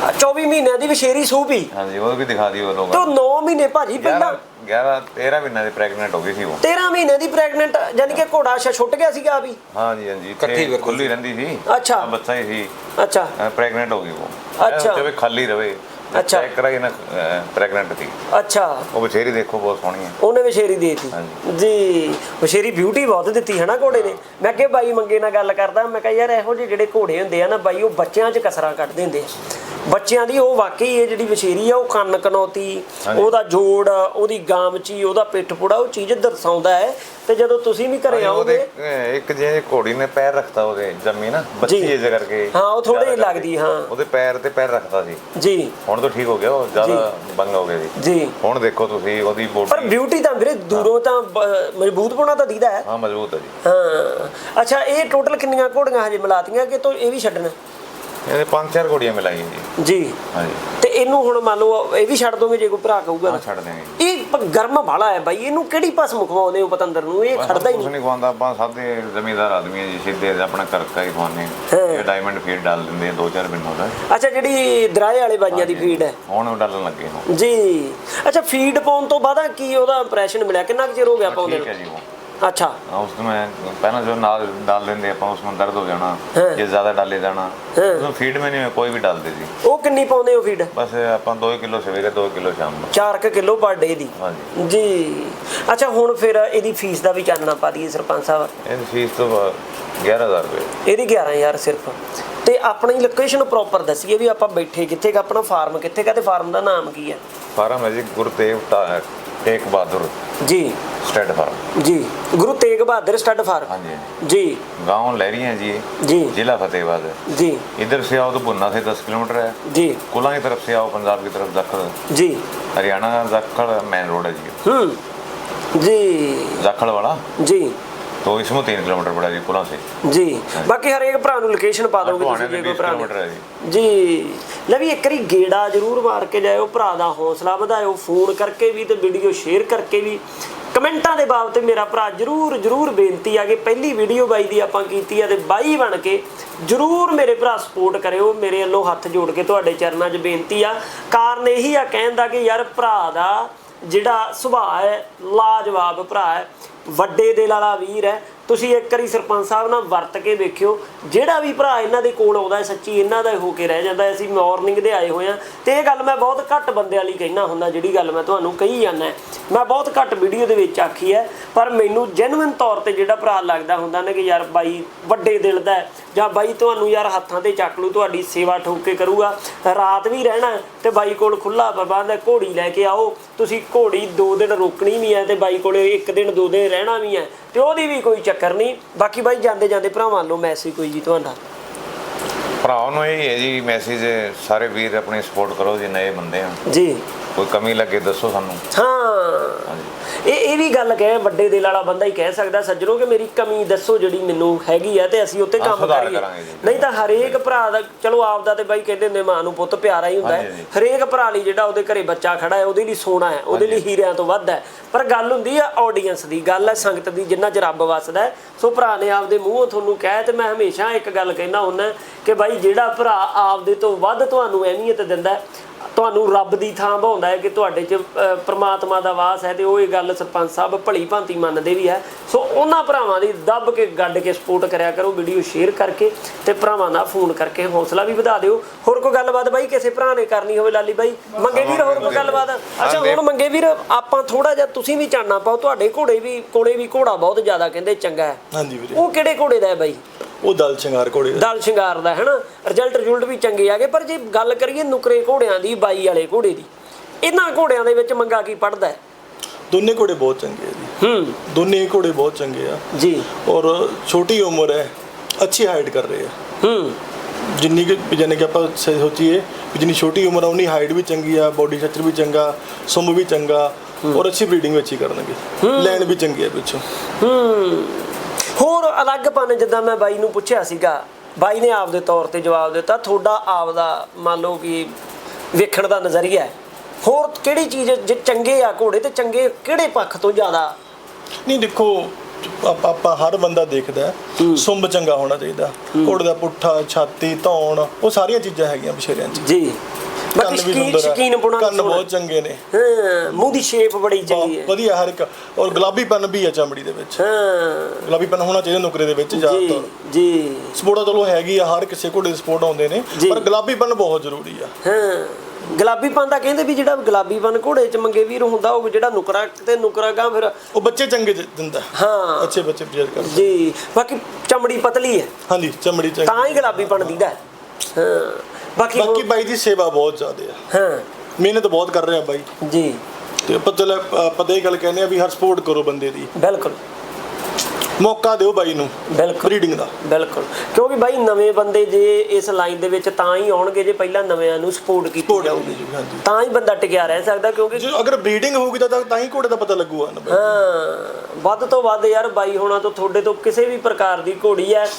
24 ਮਹੀਨਿਆਂ ਦੀ ਵਿਸ਼ੇਰੀ ਸੂਪੀ ਹਾਂਜੀ ਉਹ ਵੀ ਦਿਖਾ ਦਿਓ ਤੇ ਲੋਕਾਂ ਉਹ 9 ਮਹੀਨੇ ਭਾਜੀ ਪਹਿਲਾਂ 11 13 ਮਹੀਨਾ ਦੀ ਪ੍ਰੈਗਨੈਂਟ ਹੋ ਗਈ ਸੀ ਉਹ। 13 ਮਹੀਨੇ ਦੀ ਪ੍ਰੈਗਨੈਂਟ ਯਾਨੀ ਕਿ ਘੋੜਾ ਅੱਛਾ ਛੁੱਟ ਗਿਆ ਸੀਗਾ ਵੀ ਹਾਂਜੀ ਹਾਂਜੀ ਇਕੱਠੀ ਖੁੱਲੀ ਰਹਿੰਦੀ ਸੀ। ਅੱਛਾ। ਬੱਚਾ ਹੀ ਸੀ। ਅੱਛਾ। ਪ੍ਰੈਗਨੈਂਟ ਹੋ ਗਈ ਉਹ। ਅੱਛਾ। ਤੇ ਵੀ ਖਾਲੀ ਰਵੇ। ਅੱਛਾ। ਚੈੱਕ ਕਰਾਈ ਨਾ ਪ੍ਰੈਗਨੈਂਟ ਸੀ। ਅੱਛਾ। ਉਹ ਬਥੇਰੀ ਦੇਖੋ ਬਹੁਤ ਸੋਹਣੀ ਹੈ। ਉਹਨੇ ਵਿਸ਼ੇਰੀ ਦੇਤੀ। ਹਾਂਜੀ। ਜੀ ਵਿਸ਼ੇਰੀ ਬਿਊਟੀ ਬਹੁਤ ਦਿੱਤੀ ਹੈ ਨਾ ਘੋੜੇ ਨੇ। ਮੈਂ ਕਿਹਾ ਬਾਈ ਮੰਗੇ ਨਾਲ ਗੱਲ ਕਰਦਾ ਮੈਂ ਕਿਹਾ ਯਾਰ ਇਹੋ ਜਿਹੇ ਜਿਹੜੇ ਘੋੜੇ ਹੁੰਦੇ ਆ ਨਾ ਬਾਈ ਉਹ ਬੱਚਿਆਂ 'ਚ ਕਸਰਾਂ ਕੱਢਦੇ ਹੁੰਦੇ ਆ। ਬੱਚਿਆਂ ਦੀ ਉਹ ਵਾਕਈ ਇਹ ਜਿਹੜੀ ਵਿਸ਼ੇਰੀ ਆ ਉਹ ਕੰਨ ਕਨੌਤੀ। ਉਹਦਾ ਜੋੜ ਉਹਦੀ ਗਾਮਚੀ ਉਹਦਾ ਪਿੱਠ ਪੁੜਾ ਉਹ ਚੀਜ਼ ਦਰਸਾਉਂਦਾ ਹੈ। ਤੇ ਜਦੋਂ ਤੁਸੀਂ ਵੀ ਘਰੇ ਆਓਗੇ ਇੱਕ ਜੇ ਘੋੜੀ ਨੇ ਪੈਰ ਰੱਖਤਾ ਉਹਦੇ ਜੰਮੀ ਨਾ ਬੱਚੀ। ਇਸ ਕਰਕੇ। ਹਾਂ, ਉਹ ਜ਼ਿਆਦਾ ਲੱਗਦੀ, ਹਾਂ। ਉਹਦੇ ਪੈਰ ਤੇ ਪੈਰ ਰੱਖਤਾ ਸੀ। ਜੀ। ਹੁਣ ਤਾਂ ਠੀਕ ਹੋ ਗਿਆ ਉਹ ਜ਼ਿਆਦਾ ਬੰਗ ਹੋ ਗਿਆ ਜੀ। ਜੀ। ਹੁਣ ਦੇਖੋ ਤੁਸੀਂ ਉਹਦੀ ਪਰ ਬੋਡੀ ਬਿਊਟੀ ਤਾਂ ਵੀਰੇ ਦੂਰੋਂ ਤਾਂ ਮਜ਼ਬੂਤ ਹੋਣਾ ਤਾਂ ਦੀਦਾ ਹੈ। ਹਾਂ ਮਜ਼ਬੂਤ ਹੈ ਜੀ। ਹਾਂ। ਅੱਛਾ ਇਹ ਟੋਟਲ ਕਿੰਨੀਆਂ ਘੋੜੀਆਂ ਹਜੇ ਮਿਲਾਤੀਆਂ ਕਿ ਤੋਂ ਇਹ ਵੀ ਛੱਡਣਾ? ਇਹਦੇ ਪੰਜ ਚਾਰ ਘੋੜੀਆਂ ਮਿਲਾਈਆਂ ਜੀ। ਜੀ। ਹਾਂਜੀ। ਤੇ ਇਹਨੂੰ ਹੁਣ ਮੰਨ ਲਓ ਇਹ ਵੀ ਛੱਡ ਦੋਗੇ ਜੇ ਕੋਈ ਭਰਾ ਕਹੂਗਾ ਹਾਂ ਤਾਂ। ਛੱਡ ਦਿਆਂਗੇ ਇਹ ਪ- ਗਰਮ ਭਾਲਾ ਹੈ ਬਾਈ ਇਹਨੂੰ ਕਿਹੜੀ ਭਸਮ ਖਵਾਉਂਦੇ ਹੋ ਪਤੰਦਰ ਨੂੰ? ਇਹ ਖੜਦਾ ਹੀ ਕੁਛ ਨਹੀਂ। ਨਹੀਂ ਖਵਾਉਂਦਾ ਆਪਾਂ ਸਾਦੇ ਜ਼ਮੀਂਦਾਰ ਆਦਮੀ ਹਾਂ ਜੀ ਸਿੱਧੇ ਆਪਣਾ ਘਰ ਕਾ ਹੀ ਖਵਾਉਂਦੇ ਹਾਂ। ਹਾਂ। ਇਹ ਡਾਇਮੰਡ ਫੀਡ ਡਾਲ ਦਿੰਦੇ ਆ ਦੋ ਚਾਰ ਦਿਨ ਹੁੰਦਾ ਅੱਛਾ ਜਿਹੜੀ ਦਰਾਏ ਵਾਲੇ ਬਾਈਆਂ ਦੀ ਫੀਡ ਹੈ। ਹੁਣ ਉਹ ਡਾਲਣ ਲੱਗੇ ਹੁਣ। ਜੀ। ਅੱਛਾ ਫੀਡ ਪਾਉਣ ਤੋਂ ਬਾਅਦ ਕੀ ਉਹਦਾ ਇੰਪ੍ਰੈਸ਼ਨ ਮਿਲਿਆ? ਕਿੰਨਾ ਕੁ ਚਿਰ ਹੋ ਗਿਆ ਪਾਉਂਦੇ ਠੀਕ ਹੈ ਨੂੰ? ਜੀ ਉਹ ਅੱਛਾ ਹਾਂ, ਉਸ में पहला जो नाल डाल देंगे अपन उसमें दर्द हो जाना हाँ। ये ज्यादा डाले जाना हाँ। उसमें फीड में नहीं कोई भी डाल दे जी ਉਹ ਕਿੰਨੀ ਪਾਉਂਦੇ ਹੋ ਫੀਡ बस अपन दो किलो सवेरे दो किलो शाम में 4 ਕਿਲੋ ਪਰ ਡੇ ਦੀ ਹਾਂਜੀ ਜੀ ਅੱਛਾ ਹੁਣ ਫਿਰ ਇਹਦੀ ਫੀਸ ਦਾ ਵੀ ਚਾਨਣਾ ਪਾ ਦਈਏ ਸਰਪੰਚ ਸਾਹਿਬ ਇਹ ਫੀਸ ਤੋਂ ग्यारह हजार रुपये ਇਹਦੀ 11000 ਸਿਰਫ ਤੇ ਆਪਣੀ ਲੋਕੇਸ਼ਨ ਪ੍ਰੋਪਰ ਦੱਸੀਏ ਵੀ ਆਪਾਂ ਬੈਠੇ ਕਿੱਥੇ ਗਾ ਆਪਣਾ ਫਾਰਮ ਕਿੱਥੇ ਗਾ ਤੇ ਫਾਰਮ ਦਾ ਨਾਮ ਕੀ ਹੈ फार्म है जी गुरुदेव टा- टेक बहादुर ਜੀ स्टेट फार्म ਜੀ ਗੁਰੂ ਤੇਗ ਬਹਾਦਰ ਸਟੱਡ ਫਾਰਮ हाँ जी हाँ ਜੀ जी गाँव लहरी है जी ਜੀ जिला फतेहाबाद है ਜੀ इधर से आओ तो बुन्ना से दस किलोमीटर है ਜੀ कुला की तरफ से आओ पंजाब की तरफ दखल ਜੀ हरियाणा का दखल मेन रोड है जी ਹੂੰ ਜੀ दखल वाला ਜੀ तो इसमें तीन किलोमीटर पड़ा जी कुला से ਜੀ ਬਾਕੀ ਹਰੇਕ ਭਰਾ ਨੂੰ ਲੋਕੇਸ਼ਨ ਪਾ ਦੋਗੇ ਟਵਾਣੇ ਤੁਸੀਂ ਦੇ ਜੇ ਕੋਈ 20 ਭਰਾ ਕਿਲੋਮੀਟਰ ਹੈ ਨੇ ਜੀ ਜੀ ਲੈ ਵੀ ਇੱਕ ਵਾਰੀ ਗੇੜਾ ਜ਼ਰੂਰ ਮਾਰ ਕੇ ਜਾਇਓ ਭਰਾ ਦਾ ਹੌਸਲਾ ਵਧਾਇਓ ਫੋਨ ਕਰਕੇ ਵੀ ਤੇ ਵੀਡੀਓ ਸ਼ੇਅਰ ਕਰਕੇ ਵੀ ਕਮੈਂਟਾਂ ਦੇ ਬਾਬਤ ਮੇਰਾ ਭਰਾ ਜ਼ਰੂਰ ਜ਼ਰੂਰ ਬੇਨਤੀ ਆ ਕਿ ਪਹਿਲੀ ਵੀਡੀਓ ਬਾਈ ਦੀ ਆਪਾਂ ਕੀਤੀ ਆ ਤੇ ਬਾਈ ਬਣ ਕੇ ਜ਼ਰੂਰ ਮੇਰੇ ਭਰਾ ਸਪੋਰਟ ਕਰਿਓ ਮੇਰੇ ਵੱਲੋਂ ਹੱਥ ਜੋੜ ਕੇ ਤੁਹਾਡੇ ਚਰਨਾਂ 'ਚ ਬੇਨਤੀ ਆ ਕਾਰਨ ਇਹੀ ਆ ਕਹਿਣ ਦਾ ਕਿ ਯਾਰ ਭਰਾ ਦਾ ਜਿਹੜਾ ਸੁਭਾਅ ਹੈ ਲਾਜਵਾਬ ਭਰਾ ਹੈ ਵੱਡੇ ਦਿਲ ਵਾਲਾ ਵੀਰ ਹੈ ਤੁਸੀਂ ਇੱਕ ਵਾਰੀ ਸਰਪੰਚ ਸਾਹਿਬ ਨਾਲ ਵਰਤ ਕੇ ਵੇਖਿਓ, ਜਿਹੜਾ ਵੀ ਭਰਾ ਇਹਨਾਂ ਦੇ ਕੋਲ ਆਉਂਦਾ ਸੱਚੀ ਇਹਨਾਂ ਦਾ ਹੋ ਕੇ ਰਹਿ ਜਾਂਦਾ ਅਸੀਂ ਮਾਰਨਿੰਗ ਦੇ ਆਏ ਹੋਏ ਆ ਤੇ ਇਹ ਗੱਲ ਮੈਂ ਬਹੁਤ ਘੱਟ ਬੰਦਿਆਂ ਲਈ ਕਹਿਣਾ ਹੁੰਦਾ, ਜਿਹੜੀ ਗੱਲ ਮੈਂ ਤੁਹਾਨੂੰ ਕਹੀ ਜਾਂਦਾ ਮੈਂ ਬਹੁਤ ਘੱਟ ਵੀਡੀਓ ਦੇ ਵਿੱਚ ਆਖੀ ਹੈ, ਪਰ ਮੈਨੂੰ ਜੈਨੂਇਨ ਤੌਰ ਤੇ ਜਿਹੜਾ ਭਰਾ ਲੱਗਦਾ ਹੁੰਦਾ ਨਾ ਕਿ ਯਾਰ ਬਾਈ ਵੱਡੇ ਦਿਲ ਦਾ ਜਾਂ ਬਾਈ ਤੁਹਾਨੂੰ ਯਾਰ ਹੱਥਾਂ ਤੇ ਚੱਕ ਲੂ, ਤੁਹਾਡੀ ਸੇਵਾ ਠੋਕ ਕੇ ਕਰੂਗਾ, ਰਾਤ ਵੀ ਰਹਿਣਾ ਹੈ ਤੇ ਬਾਈ ਕੋਲ ਖੁੱਲਾ ਪ੍ਰਬੰਧ ਹੈ, ਘੋੜੀ ਲੈ ਕੇ ਆਓ, ਤੁਸੀਂ ਘੋੜੀ 2 ਦਿਨ ਰੋਕਣੀ ਵੀ ਹੈ ਤੇ ਬਾਈ ਕੋਲੇ ਇੱਕ ਦਿਨ ਦੋ ਦਿਨ ਰਹਿਣਾ ਵੀ ਹੈ ਤੇ ਉਹਦੀ ਵੀ ਕੋਈ ਚੱਕਰ ਨਹੀਂ। ਬਾਕੀ ਬਾਈ ਜਾਂਦੇ ਜਾਂਦੇ ਭਰਾਵਾਂ ਨੂੰ ਮੈਸੇਜ ਕੋਈ ਜੀ ਤੁਹਾਡਾ। ਭਰਾਵਾਂ ਨੂੰ ਇਹ ਹੈ ਜੀ ਮੈਸੇਜ ਸਾਰੇ ਵੀਰ ਆਪਣੀ ਸਪੋਰਟ ਕਰੋ ਜੀ ਨਏ ਬੰਦੇ ਆ। ਜੀ। ਕੋਈ ਕਮੀ ਲੱਗੇ ਦੱਸੋ ਸਾਨੂੰ। ਹਾਂ। ਇਹ ਇਹ ਵੀ ਗੱਲ ਕਹੇ ਵੱਡੇ ਦਿਲ ਵਾਲਾ ਬੰਦਾ ਹੀ ਕਹਿ ਸਕਦਾ ਸੱਜਣੋ ਕਿ ਮੇਰੀ ਕਮੀ ਦੱਸੋ ਜਿਹੜੀ ਮੈਨੂੰ ਹੈਗੀ ਆ ਤੇ ਅਸੀਂ ਉੱਤੇ ਕੰਮ ਸੁਧਾਰ ਕਰੀਏ। ਕਰਾਂਗੇ ਜੀ। ਨਹੀਂ ਤਾਂ ਹਰੇਕ ਭਰਾ ਦਾ ਚਲੋ ਆਪਦਾ ਤੇ ਬਾਈ ਕਹਿੰਦੇ ਹੁੰਦੇ ਮਾਂ ਨੂੰ ਪੁੱਤ ਪਿਆਰਾ ਹੀ ਹੁੰਦਾ ਹਾਂਜੀ, ਹੈ। ਹਾਂਜੀ। ਹਰੇਕ ਭਰਾ ਲਈ ਜਿਹੜਾ ਉਹਦੇ ਘਰੇ ਬੱਚਾ ਖੜਾ ਹੈ ਉਹਦੇ ਲਈ ਸੋਨਾ ਹੈ ਉਹਦੇ ਲਈ ਹੀਰਿਆਂ ਤੋਂ ਵੱਧ ਹੈ। ਪਰ ਗੱਲ ਹੁੰਦੀ ਆ ਆਡੀਅנס ਦੀ ਗੱਲ ਹੈ ਸੰਗਤ ਦੀ ਜਿੰਨਾ ਚ ਰੱਬ ਵਸਦਾ ਹੈ। ਸੋ ਭਰਾ ਨੇ ਆਪਦੇ ਮੂੰਹੋਂ ਤੁਹਾਨੂੰ ਕਹਿ ਤੇ ਮੈਂ ਹਮੇਸ਼ਾ ਇੱਕ ਗੱਲ ਕਹਿਣਾ ਹੁੰਦਾ ਕਿ ਬਾਈ ਜਿਹੜਾ ਭਰਾ ਆਪਦੇ ਤੋਂ ਵੱਧ ਤੁਹਾਨੂੰ ਅਹਿਮੀਅਤ ਦਿੰਦਾ ਹੈ, ਤੁਹਾਨੂੰ ਰੱਬ ਦੀ ਥਾਂ ਭਾਉਂਦਾ ਹੈ ਕਿ ਤੁਹਾਡੇ 'ਚ ਪ੍ਰਮਾਤਮਾ ਦਾ ਵਾਸ ਹੈ ਤੇ ਉਹ ਇਹ ਗੱਲ ਸਰਪੰਚ ਸਾਹਿਬ ਭਲੀ ਭਾਂਤੀ ਮੰਨਦੇ ਵੀ ਹੈ। ਸੋ ਉਹਨਾਂ ਭਰਾਵਾਂ ਦੀ ਦੱਬ ਕੇ ਗੱਡ ਕੇ ਸਪੋਰਟ ਕਰਿਆ ਕਰੋ ਵੀਡੀਓ ਸ਼ੇਅਰ ਕਰਕੇ ਤੇ ਭਰਾਵਾਂ ਦਾ ਫੋਨ ਕਰਕੇ ਹੌਸਲਾ ਵੀ ਵਧਾ ਦਿਓ। ਹੋਰ ਕੋਈ ਗੱਲਬਾਤ ਬਾਈ? ਕਿਸੇ ਭਰਾ ਨੇ ਕਰਨੀ ਹੋਵੇ ਲਾਲੀ ਬਾਈ? ਮੰਗੇ ਵੀਰ ਹੋਰ ਕੋਈ ਗੱਲਬਾਤ? ਅੱਛਾ ਹੁਣ ਮੰਗੇ ਵੀਰ ਆਪਾਂ ਥੋੜਾ ਜਿਹਾ ਤੁਸੀਂ ਵੀ ਚਾਨਣਾ ਪਾਓ ਤੁਹਾਡੇ ਘੋੜੇ ਵੀ ਕੋਲੇ ਵੀ ਘੋੜਾ ਬਹੁਤ ਜ਼ਿਆਦਾ ਕਹਿੰਦੇ ਚੰਗਾ ਹੈ। ਹਾਂਜੀ ਵੀਰੇ। ਉਹ ਕਿਹੜੇ ਘੋੜੇ ਦਾ ਹੈ ਬਾਈ? ਉਹ ਦਲ ਸ਼ਿੰਗਾਰ ਘੋੜੇ ਦਾ। ਦਲ ਸ਼ਿੰਗਾਰ ਦਾ ਹੈਨਾ? ਰਿਜ਼ਲਟ ਰਿਜ਼ਲਟ ਵੀ ਚੰਗੇ ਆਗੇ ਪਰ ਜੇ ਗੱਲ ਕਰੀਏ ਨੁਕਰੇ ਘੋੜਿਆਂ ਦੀ ਬਾਈ ਵਾਲੇ ਘੋੜੇ ਦੀ ਇਹਨਾਂ ਘੋੜਿਆਂ ਦੇ ਵਿੱਚ ਮੰਗਾ ਕੀ ਪੜਦਾ ਹੈ? ਦੋਨੇ ਘੋੜੇ ਬਹੁਤ ਚੰਗੇ ਆ ਜੀ। ਹੂੰ। ਦੋਨੇ ਹੀ ਘੋੜੇ ਬਹੁਤ ਚੰਗੇ ਆ। ਜੀ। ਔਰ ਛੋਟੀ ਉਮਰ ਹੈ ਅੱਛੀ ਹਾਈਟ ਕਰ ਰਹੇ ਆ। ਹੂੰ। ਜਿੰਨੀ ਕਿ ਜਾਨੀ ਕਿ ਆਪਾਂ ਸੋਚੀਏ ਵੀ ਜਿੰਨੀ ਛੋਟੀ ਉਮਰ ਆ ਉਨੀ ਹਾਈਟ ਵੀ ਚੰਗੀ ਆ ਬਾਡੀ ਸਟਰਕਚਰ ਵੀ ਚੰਗਾ ਸੁੰਮ ਵੀ ਚੰਗਾ ਔਰ ਅੱਛੀ ਬਰੀਡਿੰਗ ਵਿੱਚ ਹੀ ਕਰਨਗੇ। ਲੈਣ ਵੀ ਚੰਗੀ ਆ ਪਿੱਛੋਂ। ਹੂੰ। ਹੋਰ ਅਲੱਗਪਨ ਜਿੱਦਾਂ ਮੈਂ ਬਾਈ ਨੂੰ ਪੁੱਛਿਆ ਸੀਗਾ ਬਾਈ ਨੇ ਆਪਦੇ ਤੌਰ ਤੇ ਜਵਾਬ ਦਿੱਤਾ ਤੁਹਾਡਾ ਆਪਦਾ ਮੰਨ ਲਓ ਕਿ ਵੇਖਣ ਦਾ ਨਜ਼ਰੀਆ ਹੈ। ਹੋਰ ਕਿਹੜੀ ਚੀਜ਼ ਜੇ ਚੰਗੇ ਆ ਘੋੜੇ ਤੇ ਚੰਗੇ ਕਿਹੜੇ ਪੱਖ ਤੋਂ ਜ਼ਿਆਦਾ? ਨਹੀਂ ਦੇਖੋ ਆਪਾਂ ਹਰ ਬੰਦਾ ਦੇਖਦਾ ਸੁੰਬ ਚੰਗਾ ਹੋਣਾ ਚਾਹੀਦਾ। ਘੋੜੇ ਦਾ ਪੁੱਠਾ ਛਾਤੀ ਧੌਣ ਉਹ ਸਾਰੀਆਂ ਚੀਜ਼ਾਂ ਹੈਗੀਆਂ ਬਸ਼ੇਰਿਆਂ 'ਚ। ਜੀ। ਬਾਕੀ ਸ਼ਕੀਨ ਸ਼ਕੀਨ ਪੁਣਾ ਕੰਨ ਬਹੁਤ ਚੰਗੇ ਨੇ। ਹਾਂ ਮੂੰਹ ਦੀ ਸ਼ੇਪ ਬੜੀ ਚੰਗੀ ਹੈ। ਵਧੀਆ ਹਰ ਇੱਕ ਔਰ ਗੁਲਾਬੀਪਨ ਵੀ ਆ ਚਮੜੀ ਦੇ ਵਿੱਚ। ਹਾਂ। ਗੁਲਾਬੀਪਨ ਹੋਣਾ ਚਾਹੀਦਾ ਨੁਕਰੇ ਦੇ ਵਿੱਚ ਜੀ ਜ਼ਿਆਦਾਤਰ। ਜੀ। ਸਪੋਰਟ ਚਲੋ ਹੈਗੀ ਆ ਹਰ ਕਿਸੇ ਘੋੜੇ ਦੇ ਸਪੋਰਟ ਆਉਂਦੇ ਨੇ। ਪਰ ਗੁਲਾਬੀਪਨ ਬਹੁਤ ਜ਼ਰੂਰੀ ਆ। ਹਾਂ ਗੁਲਾਬੀਪਨ ਦਾ ਕਹਿੰਦੇ ਵੀ ਜਿਹੜਾ ਗੁਲਾਬੀਪਨ ਘੋੜੇ ਚ ਮੰਗੇ ਵੀਰ ਹੁੰਦਾ ਉਹ ਜਿਹੜਾ ਨੁਕਰਾ ਤੇ ਨੁਕਰਾ ਗਾ ਫਿਰ ਉਹ ਬੱਚੇ ਚੰਗੇ ਦਿੰਦਾ ਹਾਂ। ਅੱਛੇ ਬੱਚੇ ਪ੍ਰੇਰ ਕਰਦੇ ਜੀ ਬਾਕੀ ਚਮੜੀ ਪਤਲੀ ਹੈ। ਹਾਂਜੀ ਚਮੜੀ ਚੰਗੀ ਤਾਂ ਹੀ ਗੁਲਾਬੀਪਨ ਦੀਦਾ ਹੈ। ਬਾਕੀ ਬਾਕੀ ਬਾਈ ਦੀ ਸੇਵਾ ਬਹੁਤ ਜ਼ਿਆਦਾ ਆ। ਹਾਂ। ਮਿਹਨਤ ਬਹੁਤ ਕਰ ਰਿਹਾ ਬਾਈ। ਜੀ। ਤੇ ਆਪਾਂ ਚਲ ਪਤਾ ਹੀ ਗੱਲ ਕਹਿੰਦੇ ਆ ਵੀ ਹਰ ਸਪੋਰਟ ਕਰੋ ਬੰਦੇ ਦੀ। ਬਿਲਕੁਲ। ਮੌਕਾ ਦਿਓ ਬਾਈ ਨੂੰ। ਬਿਲਕੁਲ। ਬਰੀਡਿੰਗ ਦਾ। ਬਿਲਕੁਲ। ਕਿਉਂਕਿ ਬਾਈ ਨਵੇਂ ਬੰਦੇ ਜੇ ਇਸ ਲਾਈਨ ਦੇ ਵਿੱਚ ਤਾਂ ਹੀ ਆਉਣਗੇ ਜੇ ਪਹਿਲਾਂ ਨਵਿਆਂ ਨੂੰ ਸਪੋਰਟ ਕੀਤੀ Support ਜਾਊਗੀ। ਹੋਊਗੀ ਜੀ, ਹਾਂਜੀ। ਤਾਂ ਹੀ ਬੰਦਾ ਟਿਕਿਆ ਰਹਿ ਸਕਦਾ ਕਿਉਂਕਿ ਜੇ ਅਗਰ ਬਰੀਡਿੰਗ ਹੋਊਗੀ ਤਾਂ ਤਾਂ ਤਾਂ ਹੀ ਘੋੜੇ ਦਾ ਪਤਾ ਲੱਗੂਗਾ ਨਾ ਬਾਈ। ਹਾਂ। ਵੱਧ ਤੋਂ ਵੱਧ ਯਾਰ ਬਾਈ ਹੋਣਾ ਤੋਂ ਤੁਹਾਡੇ ਤੋਂ ਕਿਸੇ ਵੀ ਪ੍ਰਕਾਰ ਦੀ ਘੋੜੀ ਹੈ।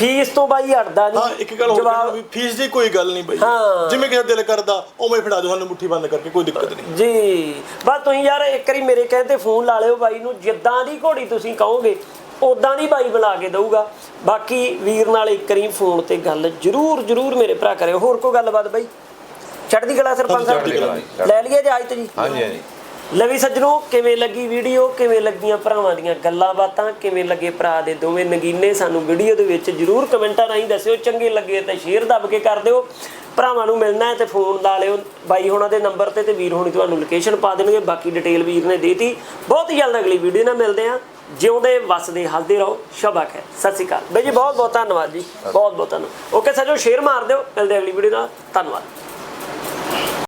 ਫੀਸ ਤੋਂ ਬਾਈ ਹਟਦਾ ਨਹੀਂ। ਹਾਂ ਇੱਕ ਗੱਲ ਹੋਰ ਜਵਾਬ ਵੀ ਫੀਸ ਦੀ ਕੋਈ ਗੱਲ ਨਹੀਂ ਬਾਈ। ਹਾਂ। ਜਿਵੇਂ ਕਿਸੇ ਦਿਲ ਕਰਦਾ ਉਵੇਂ ਫੜਾ ਦਿਓ ਸਾਨੂੰ ਮੁੱਠੀ ਬੰਦ ਕਰਕੇ ਕੋਈ ਦਿੱਕਤ ਨਹੀਂ। ਜੀ। ਬਸ ਤੁਸੀਂ ਯਾਰ ਇੱਕ ਵਾਰੀ ਮੇਰੇ ਕਹੇ ਤੇ ਫੋਨ ਲਾ ਲਿਓ ਬਾਈ ਨੂੰ ਜਿੱਦਾਂ ਦੀ ਘੋੜੀ ਤੁਸੀਂ ਕਹੋਗੇ ਉਦਾਂ ਦੀ ਬਾਈ ਬਣਾ ਕੇ ਦਊਗਾ। ਬਾਕੀ ਵੀਰ ਨਾਲ ਇੱਕ ਵਾਰੀ ਫੋਨ ਤੇ ਗੱਲ ਜਰੂਰ ਜਰੂਰ ਮੇਰੇ ਭਰਾ ਕਰਿਓ। ਹੋਰ ਕੋਈ ਗੱਲਬਾਤ ਬਾਈ? ਚੜ੍ਹਦੀ ਕਲਾ ਸਰਪੰਚ ਸਾਹਿਬ। ਲੈ ਲਈਏ ਇਜਾਜ਼ਤ ਜੀ। ਹਾਂਜੀ ਹਾਂਜੀ। ਲਵੀ ਸੱਜਣੋ ਕਿਵੇਂ ਲੱਗੀ ਵੀਡੀਓ ਕਿਵੇਂ ਲੱਗੀਆਂ ਭਰਾਵਾਂ ਦੀਆਂ ਗੱਲਾਂ ਬਾਤਾਂ? ਕਿਵੇਂ ਲੱਗੇ ਭਰਾ ਦੇ ਦੋਵੇਂ ਨਗੀਨੇ? ਸਾਨੂੰ ਵੀਡੀਓ ਦੇ ਵਿੱਚ ਜਰੂਰ ਕਮੈਂਟਾਂ ਰਾਹੀਂ ਦੱਸਿਓ। ਚੰਗੇ ਲੱਗੇ ਤਾਂ ਸ਼ੇਅਰ ਦੱਬ ਕੇ ਕਰ ਦਿਓ। ਭਰਾਵਾਂ ਨੂੰ ਮਿਲਣਾ ਹੈ ਤੇ ਫੋਨ ਲਾ ਲਿਓ। ਬਾਈ ਹੋਣਾ ਦੇ ਨੰਬਰ ਤੇ ਤੇ ਵੀਰ ਹੋਣੀ ਤੁਹਾਨੂੰ ਲੋਕੇਸ਼ਨ ਪਾ ਦੇਣਗੇ। ਬਾਕੀ ਡਿਟੇਲ ਵੀਰ ਨੇ ਦੇਤੀ। ਬਹੁਤ ਹੀ ਜਲਦ ਅਗਲੀ ਵੀਡੀਓ ਨਾਲ ਮਿਲਦੇ ਹਾਂ। ਜਿਉਂਦੇ ਵਸਦੇ ਹੱਸਦੇ ਰਹੋ। ਸ਼ਬਕ ਹੈ ਸਤਿ ਸ਼੍ਰੀ ਅਕਾਲ। ਬਾਈ ਜੀ ਬਹੁਤ ਬਹੁਤ ਧੰਨਵਾਦ ਜੀ। ਬਹੁਤ ਬਹੁਤ ਧੰਨਵਾਦ। ਓਕੇ ਸੱਜਣੋ ਸ਼ੇਅਰ ਮਾਰ ਦਿਓ। ਮਿਲਦੇ ਅਗਲੀ ਵੀਡੀਓ ਨਾਲ। ਧੰਨਵਾਦ।